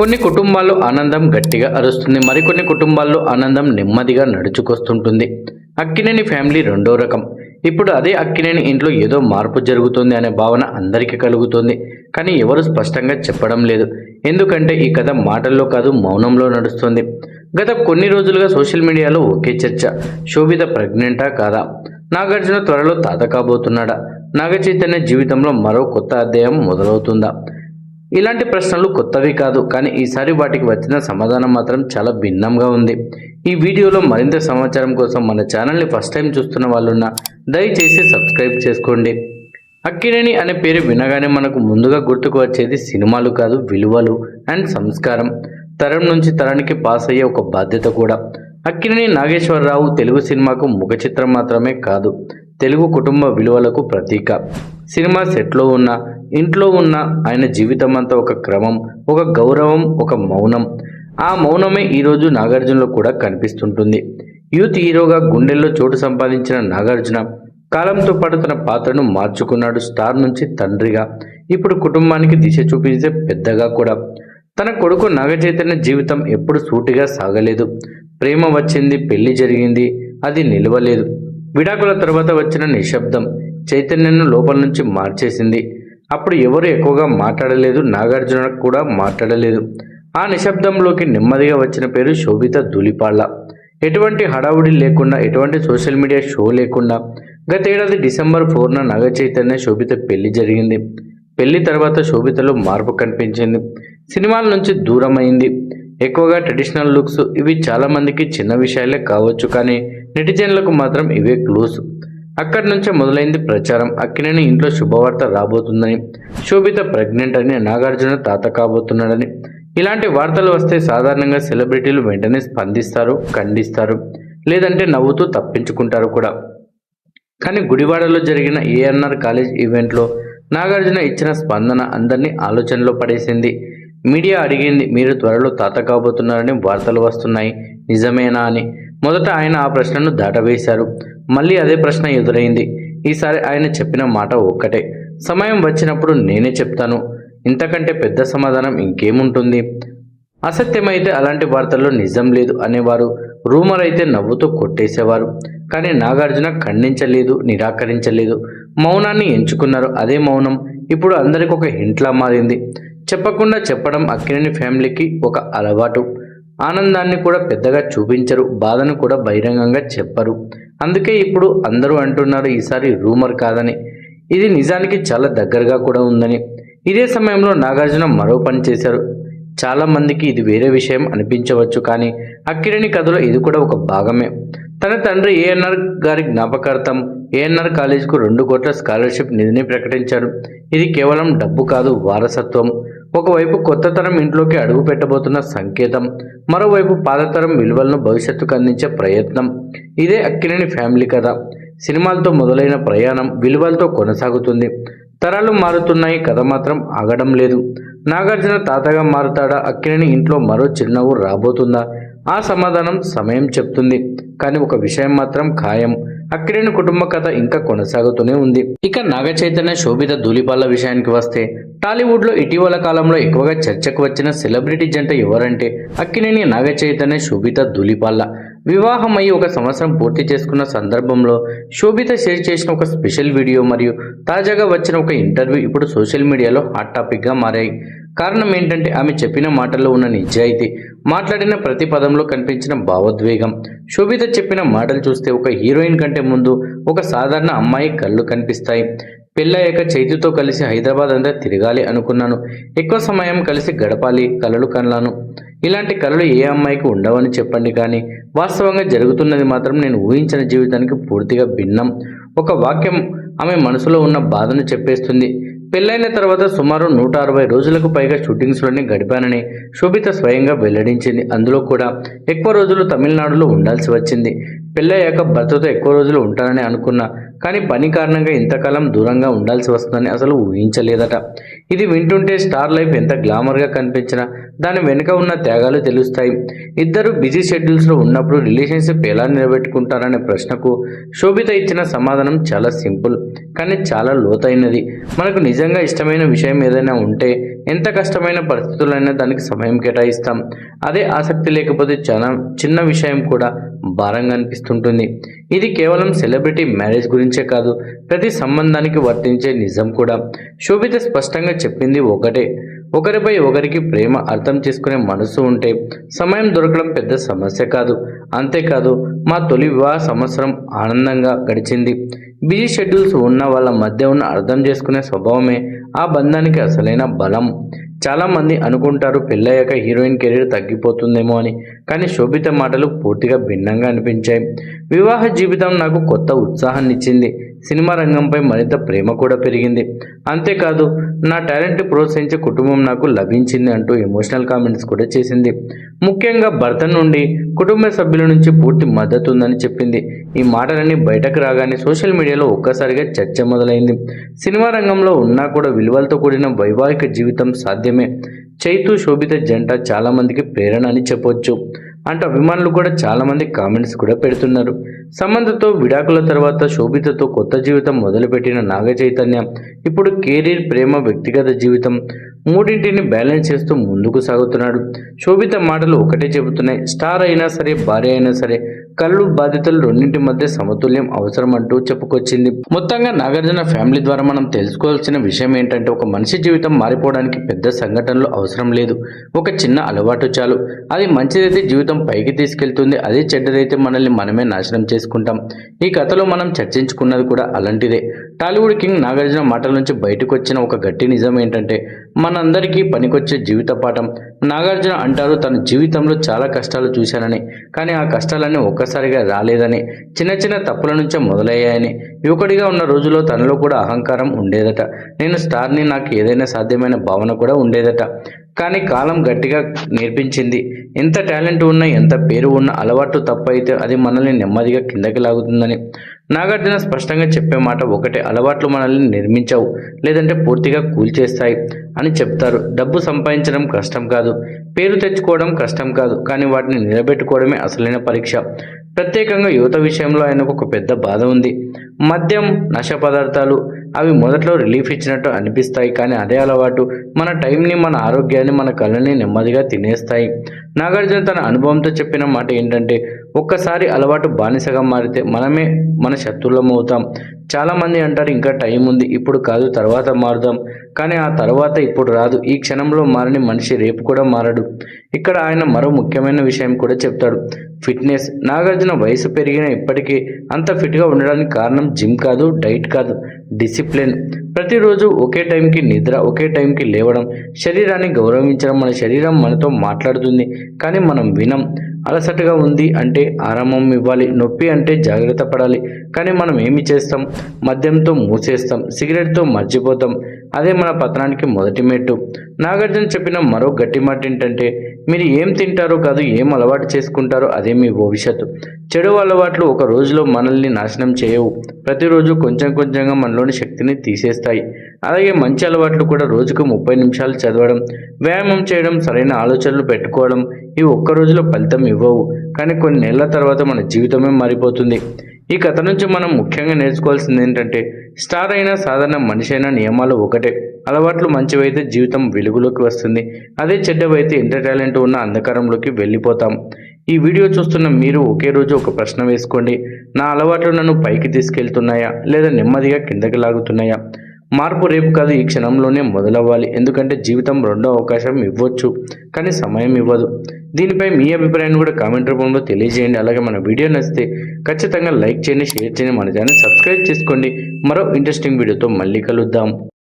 కొన్ని కుటుంబాల్లో ఆనందం గట్టిగా అరుస్తుంది మరికొన్ని కుటుంబాల్లో ఆనందం నెమ్మదిగా నడుచుకొస్తుంటుంది. అక్కినేని ఫ్యామిలీ రెండో రకం. ఇప్పుడు అదే అక్కినేని ఇంట్లో ఏదో మార్పు జరుగుతుంది అనే భావన అందరికీ కలుగుతుంది. కానీ ఎవరు స్పష్టంగా చెప్పడం లేదు. ఎందుకంటే ఈ కథ మాటల్లో కాదు మౌనంలో నడుస్తుంది. గత కొన్ని రోజులుగా సోషల్ మీడియాలో ఒకే చర్చ. శోభిత ప్రెగ్నెంటా కాదా? నాగార్జున త్వరలో తాత కాబోతున్నాడా? నాగ చైతన్య జీవితంలో మరో కొత్త అధ్యాయం మొదలవుతుందా? ఇలాంటి ప్రశ్నలు కొత్తవి కాదు కానీ ఈసారి వాటికి వచ్చిన సమాధానం మాత్రం చాలా భిన్నంగా ఉంది. ఈ వీడియోలో మరింత సమాచారం కోసం మన ఛానల్ని ఫస్ట్ టైం చూస్తున్న వాళ్ళున్న దయచేసి సబ్స్క్రైబ్ చేసుకోండి. అక్కినేని అనే పేరు వినగానే మనకు ముందుగా గుర్తుకు వచ్చేది సినిమాలు కాదు విలువలు అండ్ సంస్కారం. తరం నుంచి తరానికి పాస్ అయ్యే ఒక బాధ్యత కూడా. అక్కినేని నాగేశ్వరరావు తెలుగు సినిమాకు ముఖ చిత్రం మాత్రమే కాదు తెలుగు కుటుంబ విలువలకు ప్రతీక. సినిమా సెట్లో ఉన్న ఇంట్లో ఉన్న ఆయన జీవితం అంతా ఒక క్రమం ఒక గౌరవం ఒక మౌనం. ఆ మౌనమే ఈరోజు నాగార్జునలో కూడా కనిపిస్తుంటుంది. యూత్ హీరోగా గుండెల్లో చోటు సంపాదించిన నాగార్జున కాలంతో పాటు తన పాత్రను మార్చుకున్నాడు స్టార్ నుంచి తండ్రిగా. ఇప్పుడు కుటుంబానికి దిశ చూపించే పెద్దగా కూడా. తన కొడుకు నాగచైతన్య జీవితం ఎప్పుడు సూటిగా సాగలేదు. ప్రేమ వచ్చింది పెళ్ళి జరిగింది అది నిలవలేదు. విడాకుల తర్వాత వచ్చిన నిశ్శబ్దం చైతన్యను లోపల నుంచి మార్చేసింది. అప్పుడు ఎవరు ఎక్కువగా మాట్లాడలేదు నాగార్జున కూడా మాట్లాడలేదు. ఆ నిశ్శబ్దంలోకి నెమ్మదిగా వచ్చిన పేరు శోభిత ధూళిపాళ్ళ. ఎటువంటి హడావుడి లేకుండా ఎటువంటి సోషల్ మీడియా షో లేకుండా గతేడాది డిసెంబర్ ఫోర్న నాగ చైతన్య శోభిత పెళ్ళి జరిగింది. పెళ్ళి తర్వాత శోభితలో మార్పు కనిపించింది. సినిమాల నుంచి దూరం అయింది ఎక్కువగా ట్రెడిషనల్ లుక్స్ ఇవి చాలామందికి చిన్న విషయాలే కావచ్చు కానీ నెటిజన్లకు మాత్రం ఇవే క్లూస్. అక్కడి నుంచే మొదలైంది ప్రచారం. అక్కినేని ఇంట్లో శుభవార్త రాబోతుందని శోభిత ప్రెగ్నెంట్ అని నాగార్జున తాత కాబోతున్నాడని. ఇలాంటి వార్తలు వస్తే సాధారణంగా సెలబ్రిటీలు వెంటనే స్పందిస్తారు ఖండిస్తారు లేదంటే నవ్వుతూ తప్పించుకుంటారు కూడా. కానీ గుడివాడలో జరిగిన ఏఎన్ఆర్ కాలేజ్ ఈవెంట్లో నాగార్జున ఇచ్చిన స్పందన అందరినీ ఆలోచనలో పడేసింది. మీడియా అడిగింది మీరు త్వరలో తాత కాబోతున్నారని వార్తలు వస్తున్నాయి నిజమేనా అని. మొదట ఆయన ఆ ప్రశ్నను దాటవేశారు. మళ్ళీ అదే ప్రశ్న ఎదురైంది. ఈసారి ఆయన చెప్పిన మాట ఒక్కటే. సమయం వచ్చినప్పుడు నేనే చెప్తాను. ఇంతకంటే పెద్ద సమాధానం ఇంకేముంటుంది? అసత్యమైతే అలాంటి వార్తల్లో నిజం లేదు అనేవారు. రూమర్ అయితే నవ్వుతూ కొట్టేసేవారు. కానీ నాగార్జున ఖండించలేదు నిరాకరించలేదు. మౌనాన్ని ఎంచుకున్నారు అదే మౌనం. ఇప్పుడు అందరికి ఒక హింట్లా మారింది. చెప్పకుండా చెప్పడం అక్కినేని ఫ్యామిలీకి ఒక అలవాటు. ఆనందాన్ని కూడా పెద్దగా చూపించరు బాధను కూడా బహిరంగంగా చెప్పరు. అందుకే ఇప్పుడు అందరూ అంటున్నారు ఈసారి రూమర్ కాదని. ఇది నిజానికి చాలా దగ్గరగా కూడా ఉందని. ఇదే సమయంలో నాగార్జున మరో పని చేశారు. చాలా మందికి ఇది వేరే విషయం అనిపించవచ్చు కానీ అక్కిరణి కథలో ఇది కూడా ఒక భాగమే. తన తండ్రి ఏఎన్ఆర్ గారి జ్ఞాపకార్థం ఏఎన్ఆర్ కాలేజీకు రెండు కోట్ల స్కాలర్షిప్ నిధిని ప్రకటించారు ఇది కేవలం డబ్బు కాదు వారసత్వం. ఒకవైపు కొత్త తరం ఇంట్లోకి అడుగు పెట్టబోతున్న సంకేతం మరోవైపు పాతతరం విలువలను భవిష్యత్తుకు అందించే ప్రయత్నం. ఇదే అక్కినేని ఫ్యామిలీ కథ. సినిమాలతో మొదలైన ప్రయాణం విలువలతో కొనసాగుతుంది. తరాలు మారుతున్నాయి కథ మాత్రం ఆగడం లేదు. నాగార్జున తాతగా మారుతాడా అక్కినేని ఇంట్లో మరో చిరునవ్వు రాబోతుందా? ఆ సమాధానం సమయం చెప్తుంది. కానీ ఒక విషయం మాత్రం ఖాయం. అక్కినేని కుటుంబ కథ ఇంకా కొనసాగుతూనే ఉంది. ఇక నాగ చైతన్య శోభిత ధూళిపాల విషయానికి వస్తే టాలీవుడ్లో ఇటీవల కాలంలో ఎక్కువగా చర్చకు వచ్చిన సెలబ్రిటీ జంట ఎవరంటే అక్కినేని నాగ చైతన్య శోభిత ధూళిపాల వివాహం అయి ఒక సంవత్సరం పూర్తి చేసుకున్న సందర్భంలో శోభిత షేర్ చేసిన ఒక స్పెషల్ వీడియో మరియు తాజాగా వచ్చిన ఒక ఇంటర్వ్యూ ఇప్పుడు సోషల్ మీడియాలో హాట్ టాపిక్గా మారాయి. కారణం ఏంటంటే ఆమె చెప్పిన మాటల్లో ఉన్న నిజాయితీ మాట్లాడిన ప్రతి పదంలో కనిపించిన భావోద్వేగం. శోభిత చెప్పిన మాటలు చూస్తే ఒక హీరోయిన్ కంటే ముందు ఒక సాధారణ అమ్మాయి కళ్ళు కనిపిస్తాయి. పెళ్ళయ్యాక చైతితో కలిసి హైదరాబాద్ అంతా తిరగాలి అనుకున్నాను. ఎక్కువ సమయం కలిసి గడపాలి కలలు కన్నాను ఇలాంటి కళలు ఏ అమ్మాయికి ఉండవని చెప్పండి కానీ వాస్తవంగా జరుగుతున్నది మాత్రం నేను ఊహించిన జీవితానికి పూర్తిగా భిన్నం. ఒక వాక్యం ఆమె మనసులో ఉన్న బాధను చెప్పేస్తుంది. పెళ్ళైన తర్వాత సుమారు నూట అరవై రోజులకు పైగా షూటింగ్స్లోనే గడిపానని శోభిత స్వయంగా వెల్లడించింది. అందులో కూడా ఎక్కువ రోజులు తమిళనాడులో ఉండాల్సి వచ్చింది. పెళ్ళయ్యాక భర్తతో ఎక్కువ రోజులు ఉంటానని అనుకున్నా కానీ పని కారణంగా ఇంతకాలం దూరంగా ఉండాల్సి వస్తుందని అసలు ఊహించలేదట. ఇది వింటుంటే స్టార్ లైఫ్ ఎంత గ్లామర్గా కనిపించినా దాని వెనుక ఉన్న త్యాగాలు తెలుస్తాయి. ఇద్దరు బిజీ షెడ్యూల్స్లో ఉన్నప్పుడు రిలేషన్షిప్ ఎలా నిలబెట్టుకుంటారనే ప్రశ్నకు శోభిత ఇచ్చిన సమాధానం చాలా సింపుల్ కానీ చాలా లోతైనది. మనకు నిజంగా ఇష్టమైన విషయం ఏదైనా ఉంటే ఎంత కష్టమైన పరిస్థితులైనా దానికి సమయం కేటాయిస్తాం. అదే ఆసక్తి లేకపోతే చాలా చిన్న విషయం కూడా భారంగా అనిపిస్తుంటుంది. ఇది కేవలం సెలబ్రిటీ మ్యారేజ్ గురించి కాదు ప్రతి సంబంధానికి వర్తించే నిజం కూడా. శోభిత స్పష్టంగా చెప్పింది ఒకటే. ఒకరిపై ఒకరికి ప్రేమ అర్థం చేసుకునే మనసు ఉంటే సమయం దొరకడం పెద్ద సమస్య కాదు. అంతేకాదు మా తొలి వివాహ సంవత్సరం ఆనందంగా గడిచింది. బిజీ షెడ్యూల్స్ ఉన్న వాళ్ళ మధ్య ఉన్న అర్థం చేసుకునే స్వభావమే ఆ బంధానికి అసలైన బలం. చాలామంది అనుకుంటారు పెళ్ళయ్యాక హీరోయిన్ కెరీర్ తగ్గిపోతుందేమో అని కానీ శోభిత మాటలు పూర్తిగా భిన్నంగా అనిపించాయి. వివాహ జీవితం నాకు కొత్త ఉత్సాహాన్ని ఇచ్చింది సినిమా రంగంపై మరింత ప్రేమ కూడా పెరిగింది. అంతేకాదు నా టాలెంట్ ప్రోత్సహించే కుటుంబం నాకు లభించింది అంటూ ఎమోషనల్ కామెంట్స్ కూడా చేసింది. ముఖ్యంగా భర్త నుండి కుటుంబ సభ్యుల నుంచి పూర్తి మద్దతు ఉందని చెప్పింది. ఈ మాటలన్నీ బయటకు రాగానే సోషల్ మీడియాలో ఒక్కసారిగా చర్చ మొదలైంది. సినిమా రంగంలో ఉన్నా కూడా విలువలతో కూడిన వైవాహిక జీవితం సాధ్యమే. చైతు శోభిత జంట చాలామందికి ప్రేరణ అని చెప్పొచ్చు. అంటూ అభిమానులు కూడా చాలామంది కామెంట్స్ కూడా పెడుతున్నారు. సమంతతో విడాకుల తర్వాత శోభితతో కొత్త జీవితం మొదలుపెట్టిన నాగ చైతన్య ఇప్పుడు కెరీర్ ప్రేమ వ్యక్తిగత జీవితం. మూడింటిని బ్యాలెన్స్ చేస్తూ ముందుకు సాగుతున్నాడు. శోభిత మాటలు ఒకటే చెబుతున్నాయి. స్టార్ అయినా సరే భార్య అయినా సరే కళ్ళు బాధ్యతలు రెండింటి మధ్య సమతుల్యం అవసరం అంటూ చెప్పుకొచ్చింది. మొత్తంగా నాగార్జున ఫ్యామిలీ ద్వారా మనం తెలుసుకోవాల్సిన విషయం ఏంటంటే ఒక మనిషి జీవితం మారిపోవడానికి పెద్ద సంఘటనలు అవసరం లేదు. ఒక చిన్న అలవాటు చాలు. అది మంచిదైతే జీవితం పైకి తీసుకెళ్తుంది అదే చెడ్డదైతే మనల్ని మనమే నాశనం చేసుకుంటాం. ఈ కథలో మనం చర్చించుకున్నది కూడా అలాంటిదే. టాలీవుడ్ కింగ్ నాగార్జున మాటల నుంచి బయటకు వచ్చిన ఒక గట్టి నిజం ఏంటంటే మనందరికీ పనికొచ్చే జీవిత పాఠం. నాగార్జున అంటారు తన జీవితంలో చాలా కష్టాలు చూశానని కానీ ఆ కష్టాలన్నీ ఒక్కసారిగా రాలేదని చిన్న చిన్న తప్పుల నుంచే మొదలయ్యాయని. యువకుడిగా ఉన్న రోజుల్లో తనలో కూడా అహంకారం ఉండేదట. నేను స్టార్ని నాకు ఏదైనా సాధ్యమైన భావన కూడా ఉండేదట. కానీ కాలం గట్టిగా నేర్పించింది. ఎంత టాలెంట్ ఉన్నా ఎంత పేరు ఉన్న అలవాటు తప్పైతే అది మనల్ని నెమ్మదిగా కిందకి లాగుతుందని. నాగార్జున స్పష్టంగా చెప్పే మాట ఒకటే అలవాట్లు మనల్ని నిర్మించవు లేదంటే పూర్తిగా కూల్చేస్తాయి అని చెప్తారు. డబ్బు సంపాదించడం కష్టం కాదు పేరు తెచ్చుకోవడం కష్టం కాదు కానీ వాటిని నిలబెట్టుకోవడమే అసలైన పరీక్ష. ప్రత్యేకంగా యువత విషయంలో ఆయనకు ఒక పెద్ద బాధ ఉంది. మద్యం నశ పదార్థాలు అవి మొదట్లో రిలీఫ్ ఇచ్చినట్టు అనిపిస్తాయి కానీ అదే అలవాటు మన టైంని మన ఆరోగ్యాన్ని మన కళ్ళని నెమ్మదిగా తినేస్తాయి. నాగార్జున తన అనుభవంతో చెప్పిన మాట ఏంటంటే ఒక్కసారి అలవాటు బానిసగా మారితే మనమే మన శత్రులం అవుతాం చాలామంది అంటారు ఇంకా టైం ఉంది ఇప్పుడు కాదు తర్వాత మారుదాం. కానీ ఆ తర్వాత ఇప్పుడు రాదు. ఈ క్షణంలో మారని మనిషి రేపు కూడా మారడు. ఇక్కడ ఆయన మరో ముఖ్యమైన విషయం కూడా చెప్తాడు. ఫిట్నెస్. నాగార్జున వయసు పెరిగిన ఇప్పటికీ అంత ఫిట్గా ఉండడానికి కారణం జిమ్ కాదు డైట్ కాదు డిసిప్లిన్. ప్రతిరోజు ఒకే టైంకి నిద్ర ఒకే టైంకి లేవడం శరీరాన్ని గౌరవించడం మన శరీరం మనతో మాట్లాడుతుంది. కానీ మనం వినం. అలసటగా ఉంది అంటే ఆరామం ఇవ్వాలి నొప్పి అంటే జాగ్రత్త పడాలి. కానీ మనం ఏమి చేస్తాం? మద్యంతో మూసేస్తాం సిగరెట్తో మర్చిపోతాం. అదే మన పతనానికి మొదటి మెట్టు. నాగార్జున చెప్పిన మరో గట్టి మాట ఏంటంటే మీరు ఏం తింటారో కాదు ఏం అలవాటు చేసుకుంటారో అదే మీ భవిష్యత్తు. చెడు అలవాట్లు ఒక రోజులో మనల్ని నాశనం చేయవు. ప్రతిరోజు కొంచెం కొంచెంగా మనలోని శక్తిని తీసేస్తాయి. అలాగే మంచి అలవాట్లు కూడా రోజుకు ముప్పై నిమిషాలు చదవడం వ్యాయామం చేయడం సరైన ఆలోచనలు పెట్టుకోవడం ఇవి ఒక్క రోజులో ఫలితం ఇవ్వవు. కానీ కొన్ని నెలల తర్వాత మన జీవితమే మారిపోతుంది. ఈ కథ నుంచి మనం ముఖ్యంగా నేర్చుకోవాల్సింది ఏంటంటే స్టార్ అయినా సాధారణ మనిషి అయినా నియమాలు ఒకటే. అలవాట్లు మంచివైతే జీవితం వెలుగులోకి వస్తుంది. అదే చెడ్డవైతే ఎంత టాలెంట్ ఉన్న అంధకారంలోకి వెళ్ళిపోతాం. ఈ వీడియో చూస్తున్న మీరు ఒకే రోజు ఒక ప్రశ్న వేసుకోండి. నా అలవాట్లు నన్ను పైకి తీసుకెళ్తున్నాయా? లేదా నెమ్మదిగా కిందకి లాగుతున్నాయా? మార్పు రేపు కాదు ఈ క్షణంలోనే మొదలవ్వాలి. ఎందుకంటే జీవితం రెండో అవకాశం ఇవ్వచ్చు కానీ సమయం ఇవ్వదు. దీనిపై మీ అభిప్రాయాన్ని కూడా కామెంట్ రూపంలో తెలియజేయండి. అలాగే మన వీడియో నచ్చితే ఖచ్చితంగా లైక్ చేయండి షేర్ చేయండి మన ఛానల్ సబ్స్క్రైబ్ చేసుకోండి. మరో ఇంట్రెస్టింగ్ వీడియోతో మళ్ళీ కలుద్దాం.